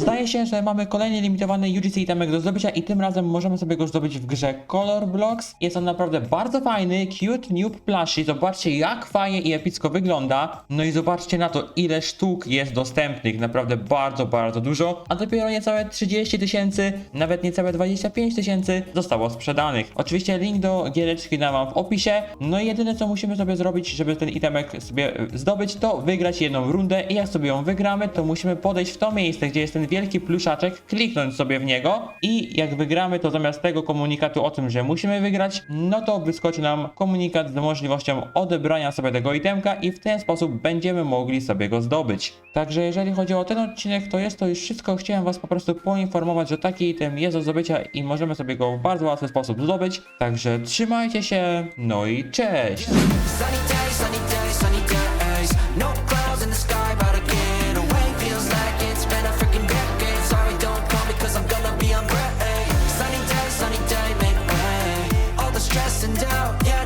Zdaje się, że mamy kolejny limitowany UGC itemek do zdobycia i tym razem możemy sobie go zdobyć w grze Color Blocks. Jest on naprawdę bardzo fajny, cute noob plushie. Zobaczcie jak fajnie i epicko wygląda. No i zobaczcie na to ile sztuk jest dostępnych. Naprawdę bardzo, bardzo dużo. A dopiero niecałe 30 tysięcy, nawet niecałe 25 tysięcy zostało sprzedanych. Oczywiście link do giereczki dam wam w opisie. No i jedyne co musimy sobie zrobić, żeby ten itemek sobie e, zdobyć, to wygrać jedną rundę i jak sobie ją wygramy, to musimy podejść w to miejsce, gdzie jest ten wielki pluszaczek, kliknąć sobie w niego i jak wygramy, to zamiast tego komunikatu o tym, że musimy wygrać, no to wyskoczy nam komunikat z możliwością odebrania sobie tego itemka i w ten sposób będziemy mogli sobie go zdobyć. Także jeżeli chodzi o ten odcinek, to jest to już wszystko. Chciałem was po prostu poinformować, że taki item jest do zdobycia i możemy sobie go w bardzo łatwy sposób zdobyć. Także trzymajcie się, no i cześć! Stress and doubt, yeah,